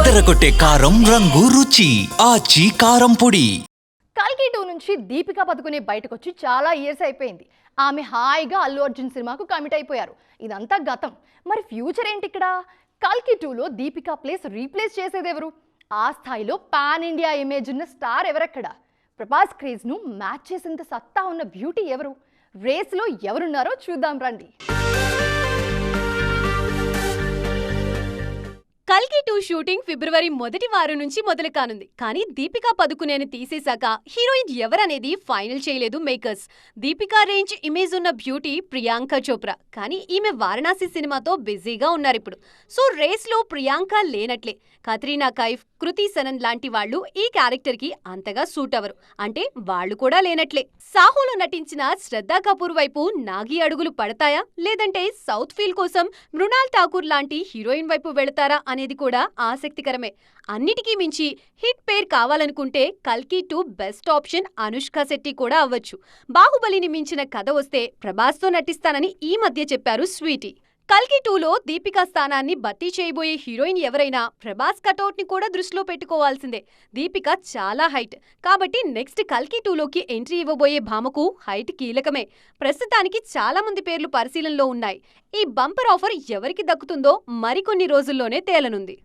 అదరగొట్టే కారం రంగు రుచి. ఆచి కారం పొడి. కల్కి టూ నుంచి దీపికా పదుకునే బయటకు వచ్చి చాలా ఇయర్స్ అయిపోయింది. ఆమె హాయిగా అల్లు అర్జున్ సినిమాకు కమిట్ అయిపోయారు. ఇదంతా గతం. మరి ఫ్యూచర్ ఏంటి ఇక్కడ? కల్కి టూలో దీపికా ప్లేస్ రీప్లేస్ చేసేదెవరు? ఆ స్థాయిలో పాన్ ఇండియా ఇమేజ్ ఉన్న స్టార్ ఎవరెక్కడ? ప్రభాస్ క్రేజ్ను మ్యాచ్ చేసేంత సత్తా ఉన్న బ్యూటీ ఎవరు? రేస్లో ఎవరున్నారో చూద్దాం రండి. కల్కి టూ షూటింగ్ ఫిబ్రవరి మొదటి వారం నుంచి మొదలు కానుంది. కానీ దీపికా పదుకునేని తీసేశాక హీరోయిన్ ఎవరనేది ఫైనల్ చేయలేదు మేకర్స్. దీపికా రేంజ్ ఇమేజ్ ఉన్న బ్యూటీ ప్రియాంక చోప్రా. కానీ ఈమె వారణాసి సినిమాతో బిజీగా ఉన్నారు ఇప్పుడు సో రేస్లో ప్రియాంక లేనట్లే. కత్రీనా కైఫ్ కృతి సనన్ లాంటి వాళ్ళు ఈ క్యారెక్టర్కి అంతగా సూట్ అవరు అంటే వాళ్ళు కూడా లేనట్లే. సాహోలో నటించిన శ్రద్ధా కపూర్ వైపు నాగి అడుగులు పడతాయా? లేదంటే సౌత్ ఫీల్ కోసం మృణాల్ ఠాకూర్ లాంటి హీరోయిన్ వైపు వెళతారా? అనేది కూడా ఆసక్తికరమే. అన్నిటికీ మించి హిట్ పేర్ కావాలనుకుంటే కల్కి two best option Anushka Shetty కూడా అవ్వచ్చు. బాహుబలిని మించిన కథ వస్తే ప్రభాస్తో నటిస్తానని ఈ మధ్య చెప్పారు స్వీటీ. కల్కి టూలో దీపికా స్థానాన్ని భర్తీ చేయబోయే హీరోయిన్ ఎవరైనా ప్రభాస్ కటౌట్ని కూడా దృష్టిలో పెట్టుకోవాల్సిందే. దీపిక చాలా హైట్. కాబట్టి నెక్స్ట్ కల్కి టూలోకి ఎంట్రీ ఇవ్వబోయే భామకు హైట్ కీలకమే. ప్రస్తుతానికి చాలా మంది పేర్లు పరిశీలనలో ఉన్నాయి. ఈ బంపర్ ఆఫర్ ఎవరికి దక్కుతుందో మరికొన్ని రోజుల్లోనే తేలనుంది.